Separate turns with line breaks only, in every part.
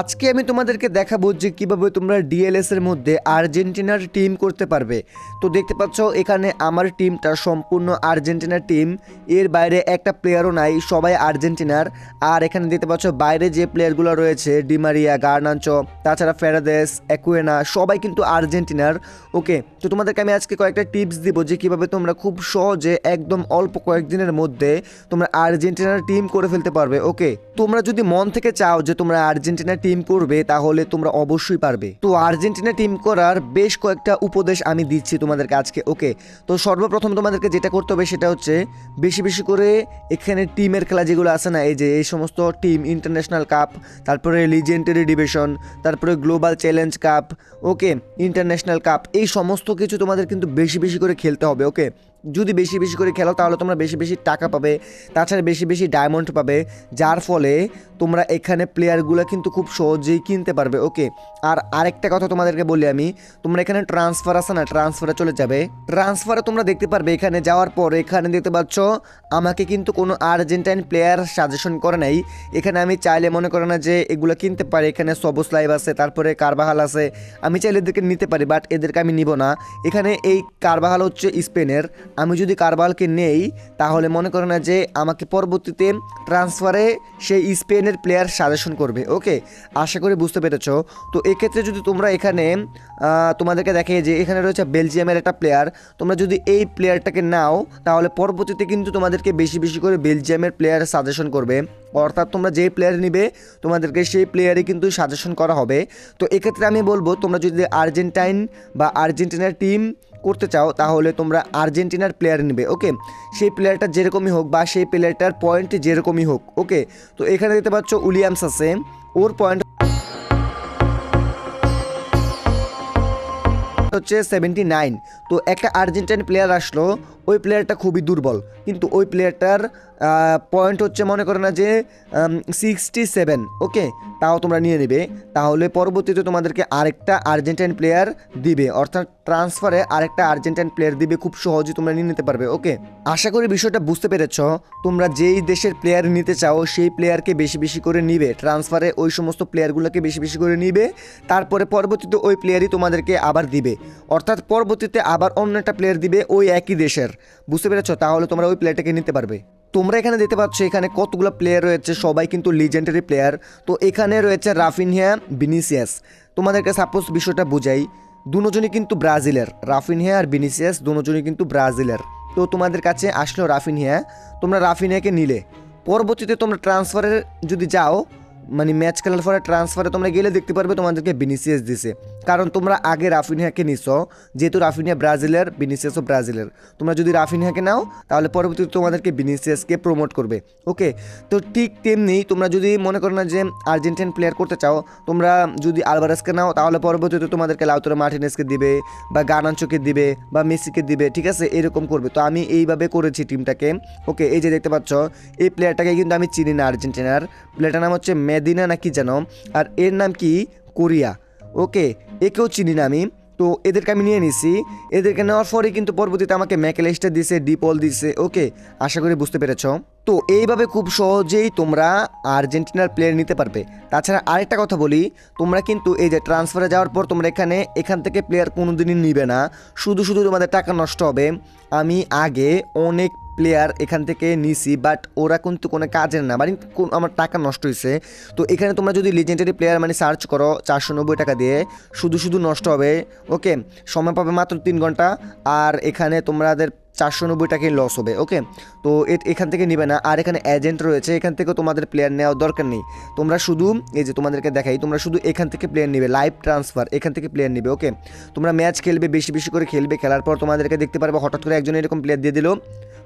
আজকে আমি তোমাদেরকে দেখাবো যে কীভাবে তোমরা ডিএলএস এর মধ্যে আর্জেন্টিনার টিম করতে পারবে। তো দেখতে পাচ্ছ, এখানে আমার টিমটা সম্পূর্ণ আর্জেন্টিনার টিম এর বাইরে একটা প্লেয়ারও নাই, সবাই আর্জেন্টিনার। আর এখানে দেখতে পাচ্ছ, বাইরে যে প্লেয়ারগুলো রয়েছে ডিমারিয়া গার্নাঞ্চো তাছাড়া ফেরাদেস অ্যাকুয়েনা সবাই কিন্তু আর্জেন্টিনার। ওকে, তো তোমাদেরকে আমি আজকে কয়েকটা টিপস দিব যে কীভাবে তোমরা খুব সহজে, একদম অল্প কয়েকদিনের মধ্যে তোমরা আর্জেন্টিনার টিম করে ফেলতে পারবে। ওকে, তোমরা যদি মন থেকে চাও যে তোমরা আর্জেন্টিনা টিম করবে, তাহলে তোমরা অবশ্যই পারবে। তো আর্জেন্টিনা টিম করার বেশ কয়েকটা উপদেশ আমি দিচ্ছি তোমাদেরকে আজকে ওকে তো সর্বপ্রথম তোমাদেরকে যেটা করতে হবে সেটা হচ্ছে, বেশি বেশি করে এখানে টিমের খেলা যেগুলো আছে না, এই যে এই সমস্ত টিম ইন্টারন্যাশনাল কাপ তারপরে লিজেন্ডারি ডিভিশন তারপরে global challenge cup okay international cup এই সমস্ত কিছু তোমাদের কিন্তু বেশি বেশি করে খেলতে হবে ওকে যদি বেশি বেশি করে খেলো, তাহলে তোমরা বেশি বেশি টাকা পাবে। তাছাড়া বেশি বেশি ডায়মন্ড পাবে, যার ফলে তোমরা এখানে প্লেয়ারগুলো কিন্তু খুব সহজেই কিনতে পারবে ওকে আর আরেকটা কথা তোমাদেরকে বলি আমি, তোমরা এখানে ট্রান্সফার আছে না? ট্রান্সফারে চলে যাবে। ট্রান্সফারে তোমরা দেখতে পারবে এখানে যাওয়ার পর, এখানে দেখতে পাচ্ছ, আমাকে কিন্তু কোনো আর্জেন্টাইন প্লেয়ার সাজেশন করে নাই। এখানে আমি চাইলে মনে করে না যে এগুলো কিনতে পারি, এখানে সবুজ লাইভ আছে, তারপরে কারবাহাল আছে। আমি চাইলে এদেরকে নিতে পারি বাট এদেরকে আমি নিব না। এখানে এই কারবাহাল হচ্ছে স্পেনের। আমি যদি কারবালকে নেই, তাহলে মনে করে না যে আমাকে পরবর্তীতে ট্রান্সফারে সেই স্পেনের প্লেয়ার সাজেশন করবে ওকে আশা করি বুঝতে পেরেছ। তো এক্ষেত্রে যদি তোমরা এখানে তোমাদেরকে দেখে যে এখানে রয়েছে বেলজিয়ামের একটা প্লেয়ার তোমরা যদি এই প্লেয়ারটাকে নাও, তাহলে পরবর্তীতে কিন্তু তোমাদেরকে বেশি বেশি করে বেলজিয়ামের প্লেয়ার সাজেশন করবে। অর্থাৎ তোমরা যেই প্লেয়ার নিবে, তোমাদেরকে সেই প্লেয়ারই কিন্তু সাজেশন করা হবে। তো এক্ষেত্রে আমি বলব, তোমরা যদি আর্জেন্টাইন বা আর্জেন্টিনার টিম করতে চাও, তাহলে তোমরা আর্জেন্টিনার প্লেয়ার নেবে ওকে সেই প্লেয়ারটা যেরকমই হোক বা সেই প্লেয়ারটার পয়েন্ট যেরকমই হোক ওকে তো এখানে দেখতে পাচ্ছ উইলিয়ামস আছে, ওর পয়েন্ট হচ্ছে সেভেন্টি নাইন তো একটা আর্জেন্টাইন প্লেয়ার আসলো, ওই প্লেয়ারটা খুবই দুর্বল, কিন্তু ওই প্লেয়ারটার পয়েন্ট হচ্ছে মনে করে না যে সিক্সটি সেভেন ওকে তাও তোমরা নিয়ে নেবে। তাহলে পরবর্তীতে তোমাদেরকে আরেকটা আর্জেন্টাইন প্লেয়ার দিবে। অর্থাৎ ট্রান্সফারে আরেকটা আর্জেন্টাইন প্লেয়ার দিবে খুব সহজেই তোমরা নিয়ে নিতে পারবে ওকে আশা করি বিষয়টা বুঝতে পেরেছ। তোমরা যেই দেশের প্লেয়ার নিতে চাও, সেই প্লেয়ারকে বেশি বেশি করে নিবে। ট্রান্সফারে ওই সমস্ত প্লেয়ারগুলোকে বেশি বেশি করে নিবে। তারপরে পরবর্তীতে ওই প্লেয়ারই তোমাদেরকে আবার দিবে। অর্থাৎ পরবর্তীতে আবার অন্য একটা প্লেয়ার দিবে ওই একই দেশের। বুঝতে পেরেছ? তাহলে তোমরা ওই প্লেয়ারটাকে নিতে পারবে। তোমরা এখানে দেখতে পাচ্ছ এখানে কতগুলো প্লেয়ার রয়েছে, সবাই কিন্তু লিজেন্ডারি প্লেয়ার তো এখানে রয়েছে রাফিনহিয়া বিনিসিয়াস তোমাদেরকে সাপোজ বিষয়টা বোঝাই, দুজনই কিন্তু ব্রাজিলের। রাফিনহিয়া আর বিনিসিয়াস দুজনই কিন্তু ব্রাজিলের। তো তোমাদের কাছে আসলো রাফিনহিয়া তোমরা রাফিনহিয়াকে নিলে। পরবর্তীতে তোমরা ট্রান্সফারের যদি যাও মানে ম্যাচ খেলার পরে ট্রান্সফারে তোমরা গেলে দেখতে পারবে তোমাদেরকে বিনিসিয়াস দিছে। কারণ তোমরা আগে রাফিনিয়াকে নিছো, যেহেতু রাফিনিয়া ব্রাজিলের বিনিসিয়াসও ব্রাজিলের। তোমরা যদি রাফিনিয়াকে নাও, তাহলে পরবর্তীতে তোমাদেরকে বিনিসিয়াসকে প্রমোট করবে। ওকে তো ঠিক তেমনি তোমরা যদি মনে করো না যে আর্জেন্টিন প্লেয়ার করতে চাও, তোমরা যদি আলভারেসকে নাও, তাহলে পরবর্তীতে তোমাদেরকে লাউতরা মার্টিনেসকে দিবে, বা গানাঞ্চকে দিবে, বা মেসিকে দিবে, ঠিক আছে? এরকম করবে। তো আমি এইভাবে করেছি টিমটাকে ওকে এই যে দেখতে পাচ্ছ, এই প্লেয়ারটাকে কিন্তু আমি চিনি না আর্জেন্টিনার প্লেয়ারটার নাম হচ্ছে মেদিনা নাকি যেন, আর এর নাম কি? কোরিয়া। ওকে, একেও চিনি না আমি। তো এদেরকে আমি নিয়ে নিছি। এদেরকে নেওয়ার পরে কিন্তু পরবর্তীতে আমাকে ম্যাকেলেস্টার দিছে, ডিপল দিছে। ওকে, আশা করি বুঝতে পেরেছ। তো এইভাবে খুব সহজেই তোমরা আর্জেন্টিনার প্লেয়ার নিতে পারবে। তাছাড়া আরেকটা কথা বলি, তোমরা কিন্তু এই যে ট্রান্সফারে যাওয়ার পর তোমরা এখানে, এখান থেকে প্লেয়ার কোনোদিনই নিবে না। শুধু শুধু তোমাদের টাকা নষ্ট হবে। আমি আগে অনেক প্লেয়ার এখান থেকে নিছি বাট ওরা কিন্তু কোনো কাজের না মানে আমার টাকা নষ্ট হয়েছে তো এখানে তোমরা যদি লিজেন্ডারি প্লেয়ার মানে সার্চ করো চারশো নব্বই টাকা দিয়ে, শুধু শুধু নষ্ট হবে। ওকে সময় পাবে মাত্র তিন ঘণ্টা, আর এখানে তোমাদের চারশো নব্বই টাকায় লস হবে ওকে তো এখান থেকে নিবে না। আর এখানে এজেন্ট রয়েছে, এখান থেকে তোমাদের প্লেয়ার নেওয়ার দরকার নেই। তোমরা শুধু, এই যে তোমাদেরকে দেখাই, তোমরা শুধু এখান থেকে প্লেয়ার নিবে লাইভ ট্রান্সফার এখান থেকে প্লেয়ার নিবে ওকে তোমরা ম্যাচ খেলবে, বেশি বেশি করে খেলবে, খেলার পর তোমাদেরকে দেখতে পারবে, হঠাৎ করে একজন এরকম প্লেয়ার দিয়ে দিল।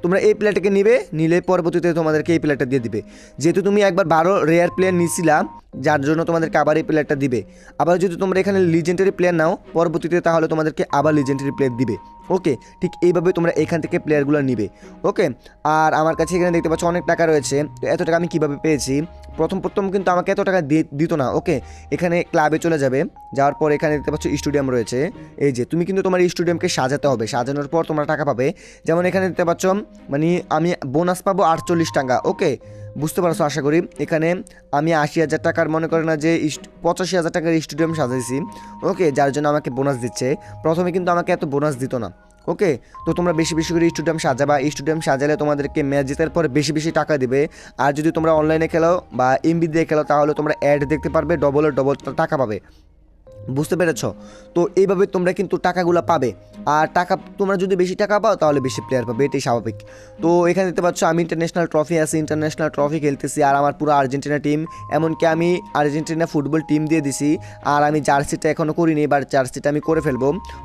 তোমরা এই প্লেয়ারটাকে নিবে, নিলে পরবর্তীতে তোমাদেরকে এই প্লেয়ারটা দিয়ে দিবে। যেহেতু তুমি একবার বারো রেয়ার প্লেয়ার নিছিলা যার জন্য তোমাদেরকে আবার এই প্লেয়ারটা দিবে। আবার যদি তোমরা এখানে লিজেন্ডারি প্লেয়ার নাও, পরবর্তীতে তাহলে তোমাদেরকে আবার লিজেন্ডারি প্লেয়ার দিবে। ওকে ঠিক এইভাবে তোমরা এখান থেকে প্লেয়ারগুলো নিবে। ওকে আর আমার কাছে এখানে দেখতে পাচ্ছ অনেক টাকা রয়েছে। তো এত টাকা আমি কীভাবে পেয়েছি? প্রথম প্রথম কিন্তু আমাকে এত টাকা দিত না। ওকে এখানে ক্লাবে চলে যাবে। যাওয়ার পর এখানে দেখতে পাচ্ছ স্টেডিয়াম রয়েছে। এই যে, তুমি কিন্তু তোমার স্টেডিয়ামকে সাজাতে হবে। সাজানোর পর তোমরা টাকা পাবে। যেমন এখানে দেখতে পাচ্ছ মানে আমি বোনাস পাবো আটচল্লিশ টাকা। ওকে বুঝতে পারছ, আশা করি? এখানে আমি আশি হাজার টাকার, মনে করে না যে পঁচাশি হাজার টাকার স্টুডিয়াম সাজাইছি। ওকে, যার জন্য আমাকে বোনাস দিচ্ছে। প্রথমে কিন্তু আমাকে এত বোনাস দিত না। ওকে, তো তোমরা বেশি বেশি করে স্টুডিয়াম সাজাবা। স্টুডিয়াম সাজালে তোমাদেরকে ম্যাচ জেতার পরে বেশি বেশি টাকা দিবে। আর যদি তোমরা অনলাইনে খেলো বা এমবি দিয়ে খেলো, তাহলে তোমরা অ্যাড দেখতে পারবে ডবলের ডবল টাকা পাবে। বুঝতে পেরেছ? তো এইভাবে তোমরা কিন্তু টাকাগুলো পাবে। আর টাকা, তোমরা যদি বেশি টাকা পাও, তাহলে বেশি প্লেয়ার পাবে। এটাই স্বাভাবিক। তো এখানে দেখতে পাচ্ছ, আমি ইন্টারন্যাশনাল ট্রফি আছি ইন্টারন্যাশনাল ট্রফি খেলতেছি, আর আমার পুরো আর্জেন্টিনা টিম এমনকি আমি আর্জেন্টিনা ফুটবল টিম দিয়ে দিছি, আর আমি জার্সিটা এখনও করিনি এবার জার্সিটা আমি করে ফেলব।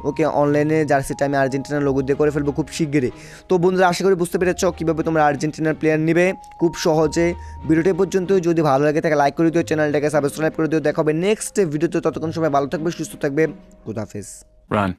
ওকে অনলাইনে জার্সিটা আমি আর্জেন্টিনার লোগো দিয়ে করে ফেলব খুব শিগগিরই। তো বন্ধুরা, আশা করি বুঝতে পেরেছ কীভাবে তোমরা আর্জেন্টিনার প্লেয়ার নেবে। খুব সহজে ভিডিওটি পর্যন্ত যদি ভালো লাগে, তাকে লাইক করে দিও চ্যানেলটাকে সাবস্ক্রাইব করে দিও। দেখাবে নেক্সট ভিডিওতে ততক্ষণ সময় ভালো থাকবে সুস্থ থাকবে খুদাফেজ
Run.